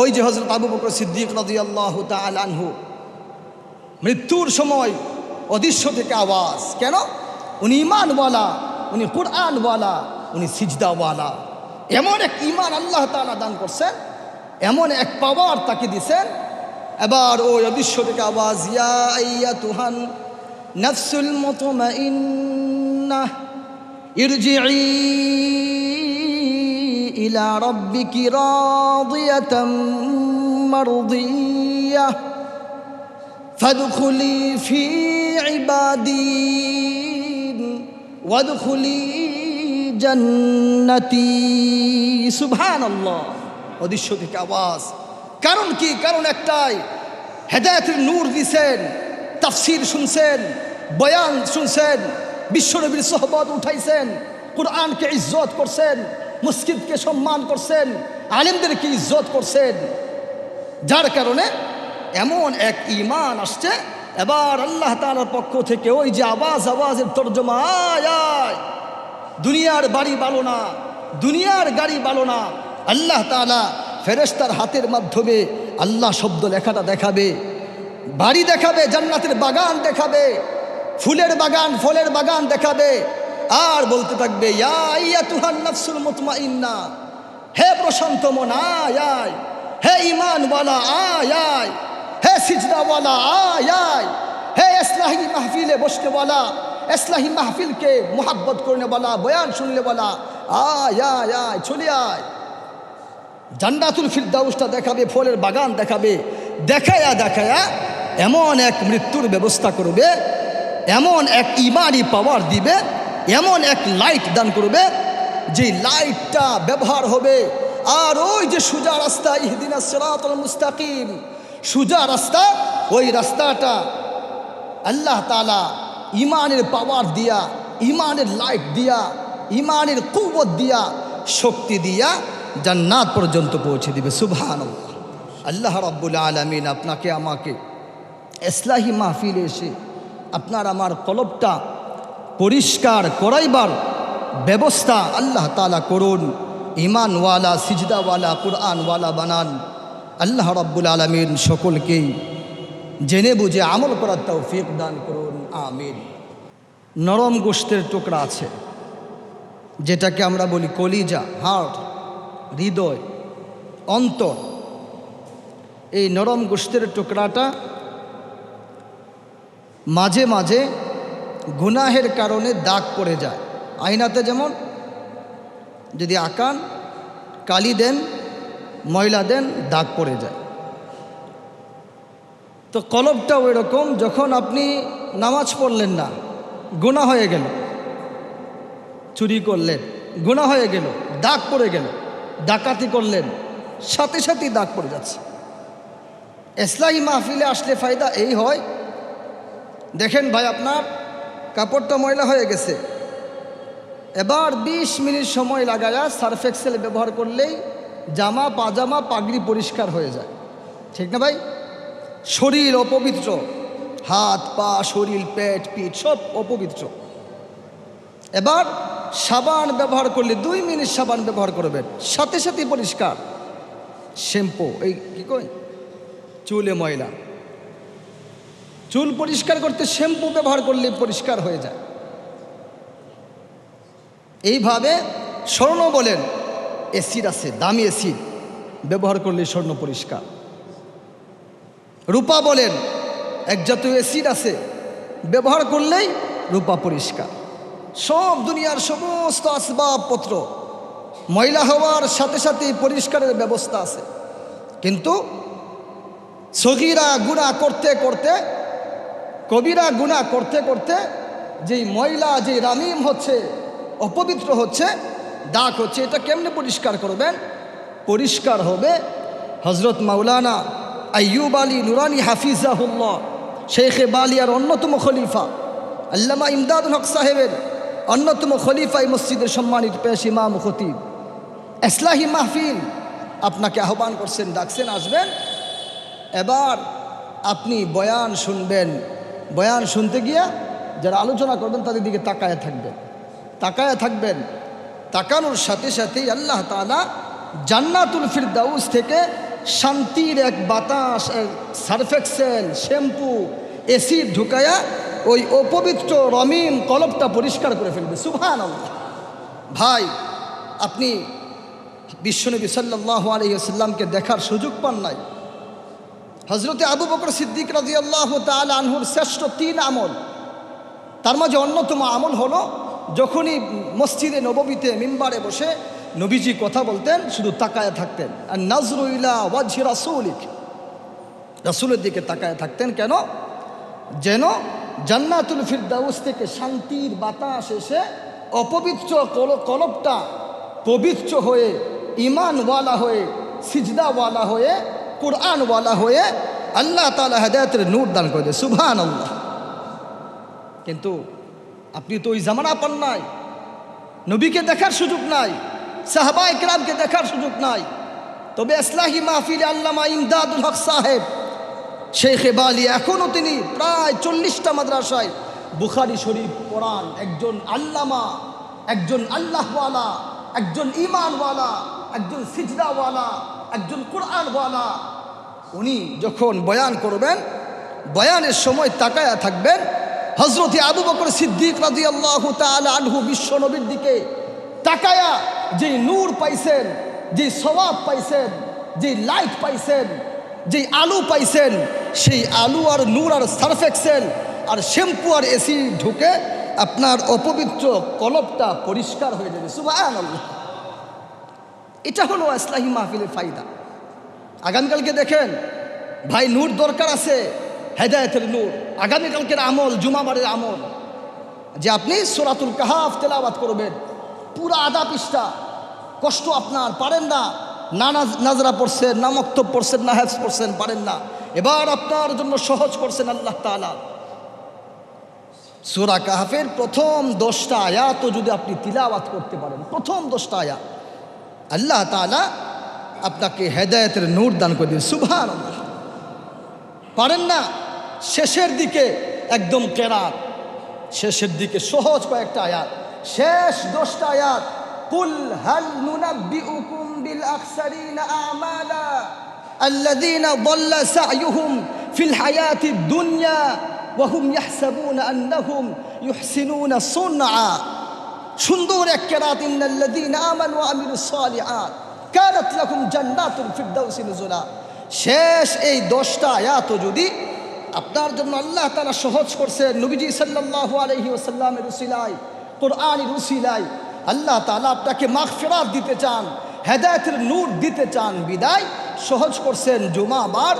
ওই যে হজরত আবু বকর সিদ্দিক রাজি আল্লাহ আনহু, মৃত্যুর সময় অদৃশ্য থেকে আওয়াজ, কেন? উনি ইমানওয়ালা উনি কোরআনওয়ালা, উনি সিজদাওয়ালা। এমন এক ইমান আল্লাহ তালা দান করছেন, এমন এক পাওয়ার তাকে দিছেন, এবার ওই অদৃশ্য থেকে আওয়াজ, ইয়া তুহান নফসুল মতমাইন্নাহ ইরজিই ইলা রাব্বিকি রাদিয়াতাম মারদিয়াহ فادخلي في عبادي وادخلي جنتي سبحان الله অদৃশ্য থেকে আওয়াজ কারণ কি কারণ একটাই হেদায়তের নূর দিছেন তাফসির শুনছেন বয়ান শুনছেন বিশ্বনবীর সহবত উঠাইছেন কোরআনকে ইজ্জত করছেন মসজিদকে সম্মান করছেন, আলেমদেরকে ইজ্জত করছেন। যার কারণে এমন এক ইমান আসছে। এবার আল্লাহ তালার পক্ষ থেকে ওই যে আওয়াজ, আওয়াজের তর্জমা দুনিয়ার বাড়ি বালো না, দুনিয়ার গাড়ি বালো না। আল্লাহ তালা ফেরেস্তার হাতের মাধ্যমে আল্লাহ শব্দ লেখাটা দেখাবে, বাড়ি দেখাবে, জান্নাতের বাগান দেখাবে, ফুলের বাগান, ফলের বাগান দেখাবে। আর বলতে থাকবে, ইয়া হে প্রশান্ত মন, আয় হে ইমানওয়ালা আয় আয়, হে সিজদাওয়ালা, আয় আয়, হে ইসলাহি মাহফিলে বসনেওয়ালা ইসলাহি মাহফিলকে মোহাব্বত করনেওয়ালা, বয়ান শুনলেওয়ালা, আয় আয় আয়, চলে আয়। জান্নাতুল ফিরদাউসটা দেখাবে, ফলের বাগান দেখাবে, দেখায়া দেখায়া এমন এক মৃত্যুর ব্যবস্থা করবে, এমন এক ইমানি পাওয়ার দিবে এমন এক লাইট দান করবে যে লাইটটা ব্যবহার হবে। আর ওই যে সুজা রাস্তা, ইহদিনা সিরাতুল মুস্তাকিম, সুজা রাস্তা, ওই রাস্তাটা আল্লাহ তালা ইমানের পাওয়ার দিয়া ইমানের লাইট দিয়া ইমানের কুবত দিয়া, শক্তি দিয়া জান্নাত পর্যন্ত পৌঁছে দিবে। সুভান আল্লাহ রাব্বুল আলমিন আপনাকে, আমাকে ইসলাহি মাহফিলে এসে আপনার আমার কলবটা পরিষ্কার করাইবার ব্যবস্থা আল্লাহ তালা করুন। ইমানওয়ালা সিজদাওয়ালা, কোরআনওয়ালা বানান। আল্লাহ রাব্বুল আলমিন সকলকেই জেনে বুঝে আমল করার তৌফিক দান করুন। আমিন। নরম গোষ্ঠের টুকরা আছে, যেটাকে আমরা বলি কলিজা হার্ট হৃদয়, অন্তর। এই নরম গোষ্ঠের টুকরাটা মাঝে মাঝে গুনাহের কারণে দাগ পড়ে যায়। আইনাতে যেমন যদি আকান, কালি দেন, ময়লা দেন, দাগ পড়ে যায়। তো কলবটা ওই রকম যখন আপনি নামাজ পড়লেন না গুণা হয়ে গেল, চুরি করলেন গুণা হয়ে গেল, দাগ পড়ে গেল, ডাকাতি করলেন, সাথে সাথেই দাগ পড়ে যাচ্ছে। ইসলাহি মাহফিলে আসলে ফায়দা এই হয়। দেখেন ভাই আপনার কাপড়টা ময়লা হয়ে গেছে। এবার ২০ মিনিট সময় লাগায়া সার্ফ এক্সেল ব্যবহার করলেই জামা, পাজামা, পাগড়ি পরিষ্কার হয়ে যায়। ঠিক না ভাই? শরীর অপবিত্র। হাত, পা, শরীর, পেট, পিঠ সব অপবিত্র। এবার সাবান ব্যবহার করলে দুই মিনিট সাবান ব্যবহার করবেন। সাথে সাথে পরিষ্কার। শ্যাম্পু, এই কি কই চুলে ময়লা। চুল পরিষ্কার করতে শ্যাম্পু ব্যবহার করলে পরিষ্কার হয়ে যায়। এইভাবে স্বর্ণ বলেন এসিড আছে, দামি এসিড ব্যবহার করলে স্বর্ণ পরিষ্কার। রূপা বলেন, এক জাতীয় আছে, ব্যবহার করলেই রূপা পরিষ্কার। সব দুনিয়ার সমস্ত আসবাবপত্র ময়লা হওয়ার সাথে সাথে পরিষ্কারের ব্যবস্থা আছে। কিন্তু সগিরা গুণা করতে করতে কবিরা গুণা করতে করতে যেই ময়লা, যেই রামিম হচ্ছে, অপবিত্র হচ্ছে, দাগ হচ্ছে, এটা কেমনে পরিষ্কার করবেন? পরিষ্কার হবে হজরত মাওলানা আইয়ুব আলী নুরানি হাফিজাহুল্লাহ শেখে বালিয়ার অন্যতম খলিফা, আল্লামা ইমদাদুল হক সাহেবের অন্যতম খলিফা এই মসজিদের সম্মানিত পেশ ইমাম খতিব। ইসলাহি মাহফিল, আপনাকে আহ্বান করছেন, ডাকছেন, আসবেন। এবার আপনি বয়ান শুনবেন। বয়ান শুনতে গিয়া যারা আলোচনা করবেন তাদের দিকে তাকায় থাকবেন। তাকায় থাকবেন। তাকানোর সাথে সাথেই আল্লাহ তালা জান্নাতুল ফিরদাউস থেকে শান্তির এক বাতাস, এক সার্ফেক্সেল শ্যাম্পু এসিড ঢুকায়া ওই অপবিত্র রমিম কলবটা পরিষ্কার করে ফেলবে। সুভান ভাই, আপনি বিশ্বনবী সাল্লাহ আলহিসাল্লামকে দেখার সুযোগ পান নাই? হজরতে আবু বকর সিদ্দিক রাজি আল্লাহ তাল আনহুর শ্রেষ্ঠ তিন আমল। তার মাঝে অন্যতম আমল হলো, যখনই মসজিদে নববীতে মিম্বারে বসে নবীজি কথা বলতেন, শুধু তাকায় থাকতেন। আর নাজরুল্লাহ ওয়াজি রাসুলিক। রাসুলের দিকে তাকায় থাকতেন কেন? যেন জান্নাতুল ফিরদাউস থেকে শান্তির বাতাস এসে অপবিত্র কল- কলবটা পবিত্র হয়ে ইমানওয়ালা হয়ে, সিজদাওয়ালা হয়ে কোরআনওয়ালা হয়ে আল্লাহ তালা হেদায়তের নূর দান করে দেয় সুভান আল্লাহ কিন্তু আপনি তো ওই জামানা পান নাই, নবীকে দেখার সুযোগ নাই, সাহাবা ইকরামকে দেখার সুযোগ নাই। তবে ইসলাহি মাহফিল আল্লামা ইমদাদুল হক সাহেব শেখ বালি এখনও তিনি প্রায় চল্লিশটা মাদ্রাসায় বুখারি শরীফ, কোরআন, একজন আল্লামা, একজন আল্লাহওয়ালা, একজন ইমানওয়ালা একজন সিজদাওয়ালা, একজন কোরআনওয়ালা উনি যখন বয়ান করবেন, বয়ানের সময় তাকায়া থাকবেন হজরত আবু বকর সিদ্দিক রাজি আল্লাহ আনহু বিশ্ব নবীর দিকে তাকায়া যে নূর পাইছেন, যে সবাব পাইছেন, যে লাইট পাইছেন, যে আলু পাইছেন, সেই আলু আর নূর আর সার্ফেক্সেল আর শ্যাম্পু আর এসি ঢুকে আপনার অপবিত্র কলবটা পরিষ্কার হয়ে যাবে। সুবাহ এটা হলো ইসলাহী মাহফিলের ফায়দা। আগামীকালকে দেখেন। ভাই, নূর দরকার আছে। হেদায়তের নূর। আগামীকালকের আমল, জুমাবারের আমল। যে আপনি সোরাতুল কাহাফ তেলাওয়াত করবেন। পুরা আদা পৃষ্ঠা। কষ্ট আপনার, পারেন না। না নাজরা পড়ছেন, না মক্তব পড়ছেন, না হ্যাফস পড়ছেন, পারেন না। এবার আপনার জন্য সহজ করছেন আল্লাহ তালা সুরা কাহাফের প্রথম দশটা আয়াতও যদি আপনি তিলাওয়াত করতে পারেন, প্রথম দশটা আয়াত। আল্লাহ তালা আপনাকে হেদায়তের নূর দান করে দিন সুভান পারেন না শেষের দিকে একদম কেরাত শেষের দিকে সহজ কয়েকটা আয়াত শেষ দশটা আয়াত কুল হাল নুনাব্বিউকুম বিল আকসারিনা আমালা الذين ضل سعيهم في الحياة الدنيا وهم يحسبون أنهم يحسنون صنعا সুন্দর এক কেরাত ইন্নাল্লাযীনা আমানু ওয়া আমিলুস সালিহাত কানাত লাকুম জান্নাতুল ফিরদাউসি নুজুলা। শেষ এই দশটা আয়াত যদি আপনার জন্য আল্লাহ তাআলা সহজ করছে, নবীজি সাল্লাল্লাহু আলাইহি ওয়াসাল্লামের উসিলায়, কোরআনের উসিলায়, আল্লাহ তাআলা আপনাকে মাগফিরাত দিতে চান, হেদায়েতের নূর দিতে চান, বিদায় সহজ করছেন জুমাবার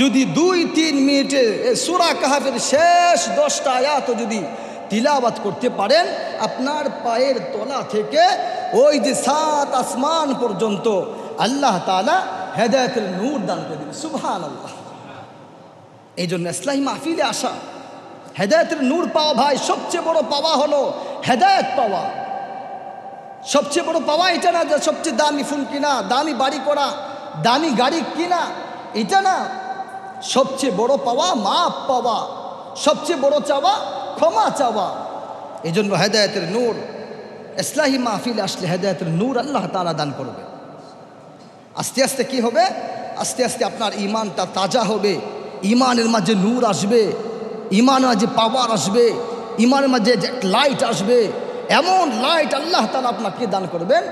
যদি দুই, তিন মিনিটে সুরা কাহাফের শেষ দশটা আয়াত যদি তিলাবাত করতে পারেন, আপনার পায়ের তলা থেকে ওই যে সাত আসমান পর্যন্ত আল্লাহ তালা হেদায়তের নূর দান করে দিবে সুবহান আল্লাহ এই জন্য ইসলাহী মাহফিলে আসা, হেদায়তের নূর পাওয়া ভাই, সবচেয়ে বড় পাওয়া হলো হেদায়ত পাওয়া। সবচেয়ে বড় পাওয়া এটা না যে সবচেয়ে দামি ফোন কিনা, দামি বাড়ি করা, দামি গাড়ি কিনা, এটা না। সবচেয়ে বড় পাওয়া, মাপ পাওয়া, সবচেয়ে বড় চাওয়া ক্ষমা চাওয়া। এই জন্য হেদায়তের নূর, ইসলাহী মাহফিল আসলে হেদায়তের নূর আল্লাহ তারা দান করবে। আস্তে আস্তে কি হবে? আস্তে আস্তে আপনার ইমানটা তাজা হবে। ইমানের মাঝে নূর আসবে। ইমানের মাঝে পাওয়ার আসবে। ইমানের মাঝে লাইট আসবে। এমন লাইট আল্লাহ তালা আপনাকে দান করবেন